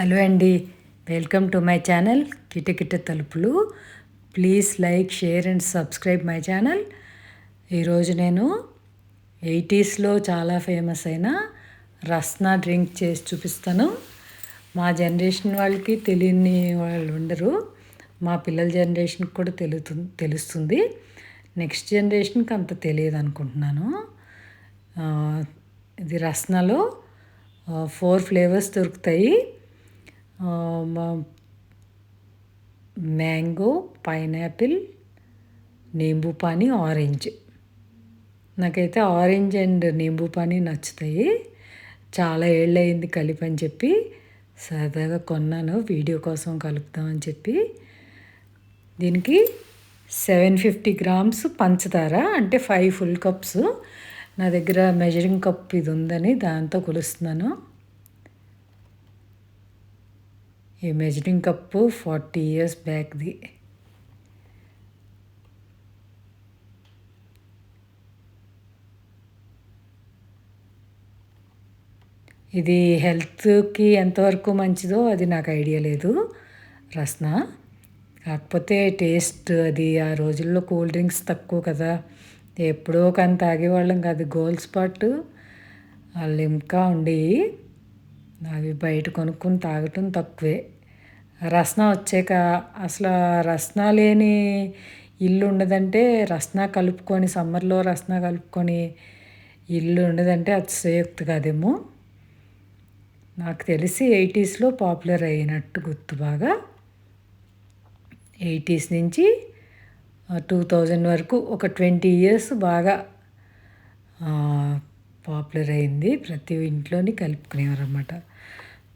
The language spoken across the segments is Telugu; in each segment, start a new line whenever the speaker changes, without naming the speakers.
హలో అండి. వెల్కమ్ టు మై ఛానల్ కిటకిట తలుపులు. Please like share and subscribe my channel. ఈరోజు నేను ఎయిటీస్లో చాలా ఫేమస్ అయిన రస్నా డ్రింక్ చేసి చూపిస్తాను. మా జనరేషన్ వాళ్ళకి తెలియని వాళ్ళు ఉండరు. మా పిల్లల జనరేషన్కి కూడా తెలుతు తెలుస్తుంది. నెక్స్ట్ జనరేషన్కి అంత తెలియదు అనుకుంటున్నాను. ఇది రస్నాలో ఫోర్ ఫ్లేవర్స్ దొరుకుతాయి. మ్యాంగో పైనాపిల్ నింబుపాని ఆరెంజ్. నాకైతే ఆరెంజ్ అండ్ నింబుపాని నచ్చుతాయి. చాలా ఏళ్ళయింది కలిపి అని చెప్పి సరదాగా కొన్నాను వీడియో కోసం కలుపుతామని చెప్పి. దీనికి సెవెన్ ఫిఫ్టీ గ్రామ్స్ పంచదార అంటే ఫైవ్ ఫుల్ కప్స్. నా దగ్గర మెజరింగ్ కప్ ఇది ఉందని దాంతో కొలుస్తున్నాను. ఈ మెజరింగ్ కప్పు ఫార్టీ ఇయర్స్ బ్యాక్ది. ఇది హెల్త్కి ఎంతవరకు మంచిదో అది నాకు ఐడియా లేదు రస్న. కాకపోతే టేస్ట్ అది ఆ రోజుల్లో కూల్ డ్రింక్స్ తక్కువ కదా. ఎప్పుడో కానీ తాగేవాళ్ళం కాదు గోల్డ్ స్పాట్. లిమ్కా ఉండి అవి బయట కొనుక్కొని తాగటం తక్కువే. రసన వచ్చాక అసలు రసన లేని ఇల్లు ఉండదంటే రసన కలుపుకొని సమ్మర్లో రసన కలుపుకొని ఇల్లు ఉండదంటే అతిశయోక్తి కాదేమో. నాకు తెలిసి ఎయిటీస్లో పాపులర్ అయినట్టు గుర్తు బాగా. ఎయిటీస్ నుంచి టూ థౌజండ్ వరకు ఒక ట్వంటీ ఇయర్స్ బాగా పాపులర్ అయింది. ప్రతి ఇంట్లోని కలుపుకునేవారు అనమాట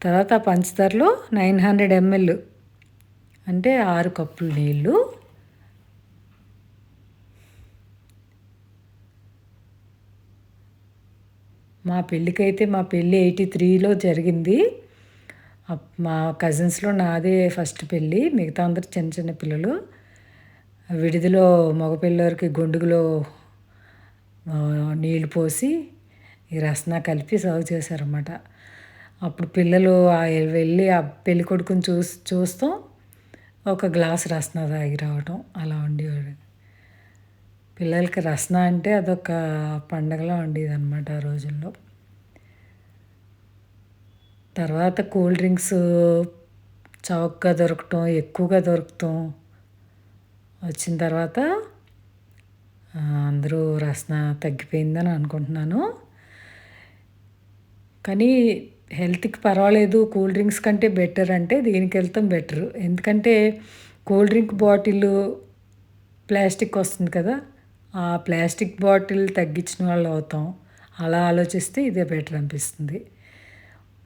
తర్వాత పంచదారలో నైన్ హండ్రెడ్ ఎంఎల్ అంటే ఆరు కప్పులు నీళ్ళు. మా పెళ్ళికైతే మా పెళ్ళి ఎయిటీ త్రీలో జరిగింది. మా కజిన్స్లో నాదే ఫస్ట్ పెళ్ళి మిగతా అందరు చిన్న చిన్న పిల్లలు. విడిదిలో మగపిల్లవారికి గొండుగులో నీళ్ళు పోసి ఈ రసన కలిపి సర్వ్ చేశారన్నమాట. అప్పుడు పిల్లలు వెళ్ళి ఆ పెళ్ళి కొడుకుని చూసి చూస్తూ ఒక గ్లాస్ రసన తాగి రావటం అలా ఉండేవాడు పిల్లలకి రసన అంటే అదొక పండగలా ఉండేది అనమాట ఆ రోజుల్లో. తర్వాత కూల్ డ్రింక్స్ చౌకగా దొరకటం ఎక్కువగా దొరకటం వచ్చిన తర్వాత అందరూ రసన తగ్గిపోయిందని అనుకుంటున్నాను. కానీ హెల్త్కి పర్వాలేదు కూల్ డ్రింక్స్ కంటే బెటర్ అంటే దీనికి వెళ్తాం బెటర్. ఎందుకంటే కూల్ డ్రింక్ బాటిల్ ప్లాస్టిక్ వస్తుంది కదా ఆ ప్లాస్టిక్ బాటిల్ తగ్గించిన వాళ్ళు అవుతాం. అలా ఆలోచిస్తే ఇదే బెటర్ అనిపిస్తుంది.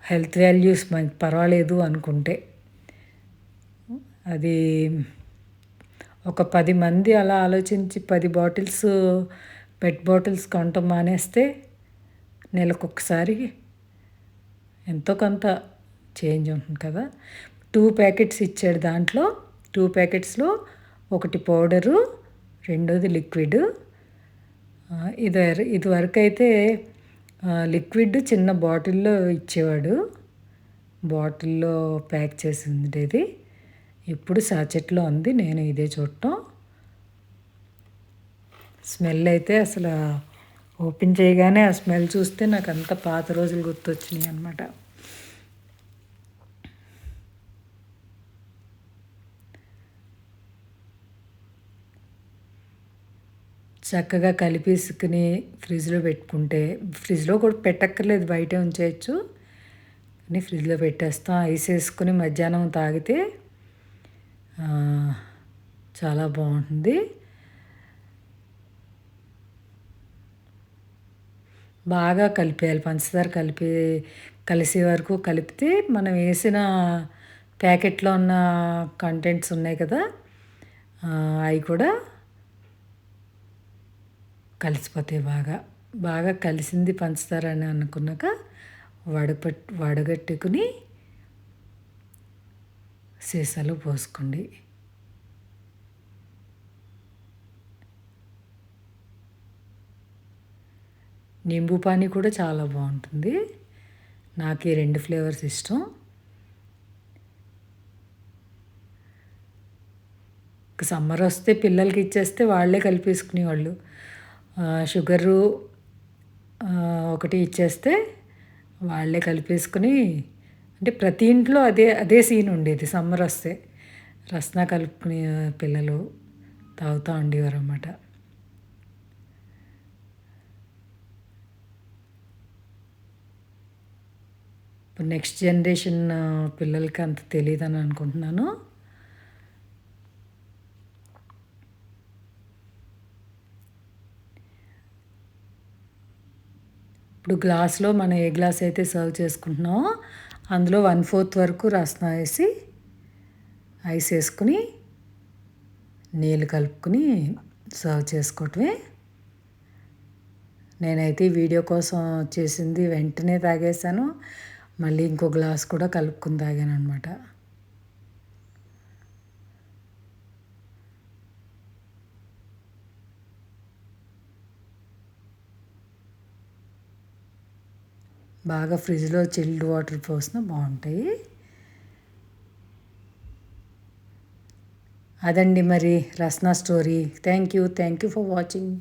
హెల్త్ వాల్యూస్ మంచి పర్వాలేదు అనుకుంటే. అది ఒక పది మంది అలా ఆలోచించి పది బాటిల్స్ పెట్ బాటిల్స్ కొనటం మానేస్తే నెలకొకసారి ఎంతో కొంత చేంజ్ ఉంటుంది కదా. టూ ప్యాకెట్స్ ఇచ్చాడు దాంట్లో. టూ ప్యాకెట్స్లో ఒకటి పౌడరు రెండోది లిక్విడ్. ఇది ఇది వరకు అయితే లిక్విడ్ చిన్న బాటిల్లో ఇచ్చేవాడు. బాటిల్లో ప్యాక్ చేసి ఉండేది. ఇప్పుడు సాచెట్లో ఉంది నేను ఇదే చూడటం. స్మెల్ అయితే అసలు ఓపెన్ చేయగానే ఆ స్మెల్ చూస్తే నాకు అంత పాత రోజులు గుర్తొచ్చినాయి అనమాట చక్కగా కలిపేసుకుని ఫ్రిడ్జ్లో పెట్టుకుంటే ఫ్రిడ్జ్లో కూడా పెట్టక్కర్లేదు బయటే ఉంచేయచ్చు. కానీ ఫ్రిడ్జ్లో పెట్టేస్తాం ఐస్ వేసుకుని మధ్యాహ్నం తాగితే చాలా బాగుంటుంది. బాగా కలిపేయాలి పంచదార కలిపి కలిసే వరకు కలిపితే మనం వేసిన ప్యాకెట్లో ఉన్న కంటెంట్స్ ఉన్నాయి కదా అవి కూడా కలిసిపోతాయి బాగా. బాగా కలిసింది పంచదార అని అనుకున్నాక వడపట్ వడగట్టుకుని సీసాలో పోసుకోండి. నింబు పానీ కూడా చాలా బాగుంటుంది. నాకు ఈ రెండు ఫ్లేవర్స్ ఇష్టం. సమ్మర్ వస్తే పిల్లలకి ఇచ్చేస్తే వాళ్ళే కలిపేసుకునేవాళ్ళు. షుగరు ఒకటి ఇచ్చేస్తే వాళ్ళే కలిపేసుకుని అంటే ప్రతి ఇంట్లో అదే అదే సీన్ ఉండేది సమ్మర్ వస్తే. రస్నా కలుపుకునే పిల్లలు తాగుతూ ఉండేవారు అన్నమాట ఇప్పుడు నెక్స్ట్ జనరేషన్ పిల్లలకి అంత తెలియదని అనుకుంటున్నాను. ఇప్పుడు గ్లాస్లో మనం ఏ గ్లాస్ అయితే సర్వ్ చేసుకుంటున్నామో అందులో వన్ ఫోర్త్ వరకు రసం వేసి ఐస్ వేసుకుని నీళ్ళు కలుపుకొని సర్వ్ చేసుకోవటమే. నేనైతే ఈ వీడియో కోసం చేసింది వెంటనే తాగేసాను మళ్ళీ ఇంకో గ్లాస్ కూడా కలుపుకుని తాగాను అనమాట బాగా ఫ్రిడ్జ్లో చిల్డ్ వాటర్ పోసిన బాగుంటాయి. అదండి మరి Rasna story. Thank you thank you for watching.